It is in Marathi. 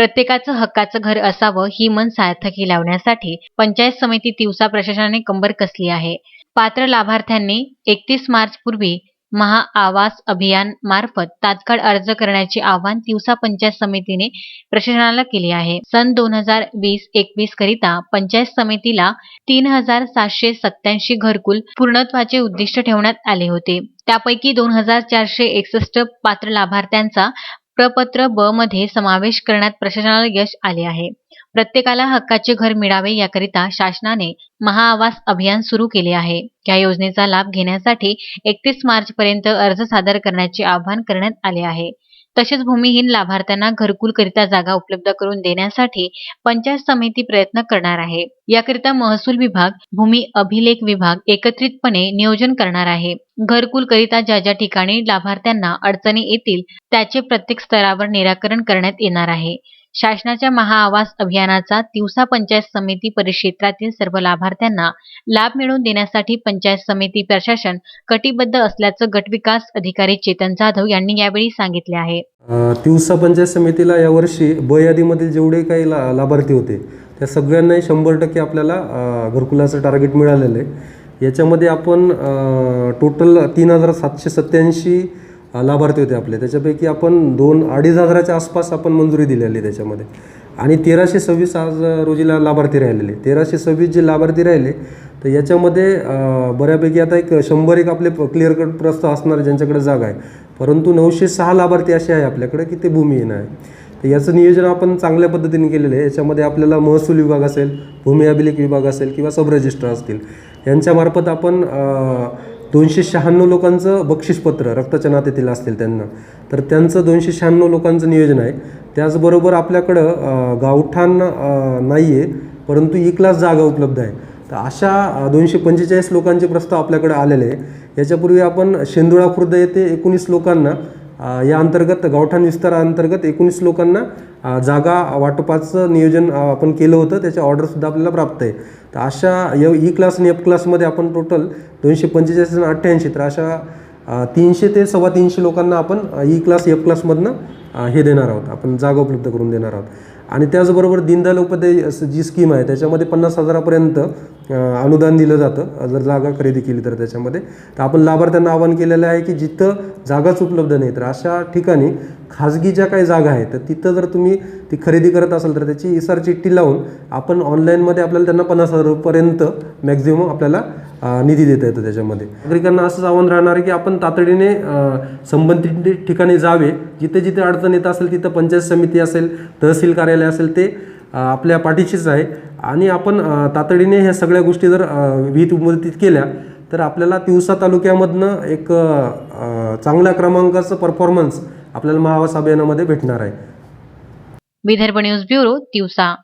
प्रत्येकाचं हक्काचं घर असावं ही मन सार्थकी लावण्यासाठी पंचायत समिती तिवसा प्रशासनाने कंबर कसली आहे. पात्र लाभार्थ्यांनी एकतीस मार्च पूर्वी महाआवास अभियान मार्फत तात्काळ अर्ज करण्याचे आवाहन तिवसा पंचायत समितीने प्रशासनाला केले आहे. सन दोन हजार वीस एकवीस करिता पंचायत समितीला तीन हजार सातशे सत्याऐंशी घरकुल पूर्णत्वाचे उद्दिष्ट ठेवण्यात आले होते. त्यापैकी दोन हजार चारशे एकसष्ट पात्र लाभार्थ्यांचा प्रपत्र ब मध्ये समावेश करण्यात प्रशासनाला यश आले आहे. प्रत्येकाला हक्काचे घर मिळावे याकरिता शासनाने महाआवास अभियान सुरू केले आहे. या योजनेचा लाभ घेण्यासाठी एकतीस मार्च पर्यंत अर्ज सादर करण्याचे आवाहन करण्यात आले आहे. तसेच भूमिहीन लाभार्थ्यांना घरकुलकरिता जागा उपलब्ध करून देण्यासाठी पंचायत समिती प्रयत्न करणार आहे. याकरिता महसूल विभाग भूमी अभिलेख विभाग एकत्रितपणे नियोजन करणार आहे. घरकुलकरिता ज्या ज्या ठिकाणी लाभार्थ्यांना अडचणी येतील त्याचे प्रत्येक स्तरावर निराकरण करण्यात येणार आहे. शासनाच्या महाआवास अभियानाचा तिवसा पंचायत समिती परिक्षेत्रातील सर्व लाभार्थ्यांना लाभ मिळवून देण्यासाठी पंचायत समिती प्रशासन कटिबद्ध असल्याचं गटविकास अधिकारी चेतन जाधव यांनी यावेळी सांगितले आहे. तिवसा पंचायत समितीला यावर्षी ब यादीमधील जेवढे काही ला लाभार्थी होते त्या सगळ्यांनाही शंभर टक्के आपल्याला घरकुलाचं टार्गेट मिळालेलं आहे. याच्यामध्ये आपण टोटल तीन हजार सातशे सत्याऐंशी लाभार्थी होते आपले. त्याच्यापैकी आपण दोन अडीच हजाराच्या आसपास आपण मंजुरी दिलेली त्याच्यामध्ये. आणि तेराशे सव्वीस आज रोजीला लाभार्थी राहिलेले. तेराशे सव्वीस जे लाभार्थी राहिले तर याच्यामध्ये बऱ्यापैकी आता एक शंभर एक आपले क्लिअर कट प्रस्ताव असणार ज्यांच्याकडे जागा आहे. परंतु नऊशे सहा लाभार्थी असे आहे आपल्याकडे की ते भूमिहीन आहे. तर याचं नियोजन आपण चांगल्या पद्धतीने केलेलं आहे. याच्यामध्ये आपल्याला महसूल विभाग असेल भूमी अभिलेख विभाग असेल किंवा सब रजिस्टर असतील यांच्यामार्फत आपण दोनशे शहाण्णव लोकांचं बक्षीसपत्र रक्ताच्या नात्यातील असतील त्यांना. तर त्यांचं दोनशे शहाण्णव लोकांचं नियोजन आहे. त्याचबरोबर आपल्याकडं गावठाण नाही आहे परंतु ई क्लास जागा उपलब्ध आहे. तर अशा दोनशे पंचेचाळीस लोकांचे प्रस्ताव आपल्याकडे आलेले आहे. याच्यापूर्वी आपण शेंदुळा खुर्द येथे एकोणीस लोकांना या अंतर्गत गावठाण विस्ताराअंतर्गत एकोणीस लोकांना जागा वाटपाचं नियोजन आपण केलं होतं त्याच्या ऑर्डरसुद्धा आपल्याला प्राप्त आहे. तर अशा य ई क्लास आणि एफ क्लासमध्ये आपण टोटल दोनशे पंचेचाळीस आणि अठ्ठ्याऐंशी तर अशा तीनशे ते सव्वा तीनशे लोकांना आपण ई क्लास एफ क्लासमधनं हे देणार आहोत. आपण जागा उपलब्ध करून देणार आहोत. आणि त्याचबरोबर दीनदयाल उपाध्याय जी स्कीम आहे त्याच्यामध्ये पन्नास हजारापर्यंत अनुदान दिलं जातं. जर जागा खरेदी केली तर त्याच्यामध्ये. तर आपण लाभार्थ्यांना आवाहन केलेलं आहे की जिथं जागाच उपलब्ध नाही तर अशा ठिकाणी खाजगी ज्या काही जागा आहेत तर तिथं जर तुम्ही ती खरेदी करत असाल तर त्याची इसार चिठ्ठी लावून आपण ऑनलाईनमध्ये आपल्याला त्यांना पन्नास हजारपर्यंत मॅक्झिमम आपल्याला निधी देता येतो त्याच्यामध्ये. नागरिकांना असंच आव्हान राहणार आहे की आपण तातडीने संबंधित ठिकाणी जावे. जिथे जिथे अडचण येत असेल तिथं पंचायत समिती असेल तहसील कार्यालय असेल ते आपल्या पाठीशीच आहे. आणि आपण तातडीने ह्या सगळ्या गोष्टी जर विहित मुदतीत केल्या तर आपल्याला तिवसा तालुक्यामधनं एक चांगल्या क्रमांकाचं परफॉर्मन्स आपल्याला महावास अभियानामध्ये भेटणार आहे. विदर्भ न्यूज ब्युरो दिवसा.